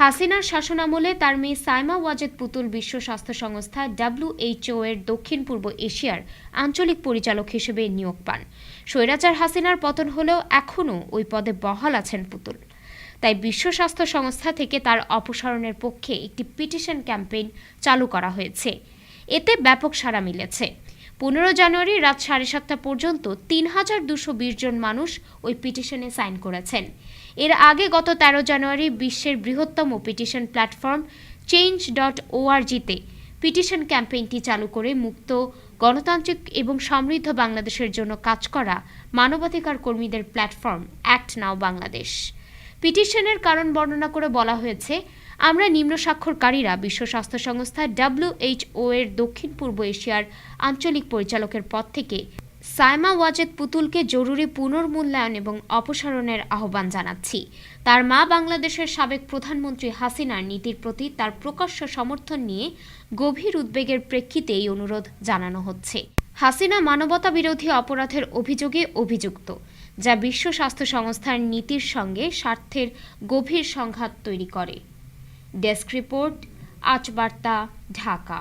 হাসিনার শাসনামলে তার মেয়ে সাইমা ওয়াজেদ পুতুল বিশ্ব স্বাস্থ্য সংস্থা ডাব্লিউএইচও এর দক্ষিণ পূর্ব এশিয়ার আঞ্চলিক পরিচালক হিসেবে নিয়োগ পান। স্বৈরাচার হাসিনার পতন হলেও এখনও ওই পদে বহাল আছেন পুতুল। তাই বিশ্ব স্বাস্থ্য সংস্থা থেকে তার অপসারণের পক্ষে একটি পিটিশন ক্যাম্পেইন চালু করা হয়েছে। এতে ব্যাপক সাড়া মিলেছে। পনেরো জানুয়ারি রাত সাড়ে সাতটা পর্যন্ত তিন হাজার দুশো বিশ জন মানুষ ওই পিটিশনে সাইন করেছেন। এর আগে গত তেরো জানুয়ারি বিশ্বের বৃহত্তম পিটিশন প্ল্যাটফর্ম চেঞ্জ ডট ওআরজিতে পিটিশন ক্যাম্পেইনটি চালু করে মুক্ত, গণতান্ত্রিক এবং সমৃদ্ধ বাংলাদেশের জন্য কাজ করা মানবাধিকার কর্মীদের প্ল্যাটফর্ম অ্যাক্ট নাও বাংলাদেশ। পিটিশনের কারণ বর্ণনা করে বলা হয়েছে, আমরা নিম্ন স্বাক্ষরকারীরা বিশ্ব স্বাস্থ্য সংস্থা ডাব্লিউএইচও এর দক্ষিণ পূর্ব এশিয়ার আঞ্চলিক পরিচালকের পদ থেকে সাইমা ওয়াজেদ পুতুলকে জরুরি পুনর্মূল্যায়ন এবং অপসারণের আহ্বান জানাচ্ছি। তার মা বাংলাদেশের সাবেক প্রধানমন্ত্রী হাসিনার নীতির প্রতি তার প্রকাশ্য সমর্থন নিয়ে গভীর উদ্বেগের প্রেক্ষিতে এই অনুরোধ জানানো হচ্ছে। হাসিনা মানবতা বিরোধী অপরাধের অভিযোগে অভিযুক্ত, যা বিশ্ব স্বাস্থ্য সংস্থার নীতির সঙ্গে স্বার্থের গভীর সংঘাত তৈরি করে। ডেস্ক রিপোর্ট, আজ বার্তা, ঢাকা।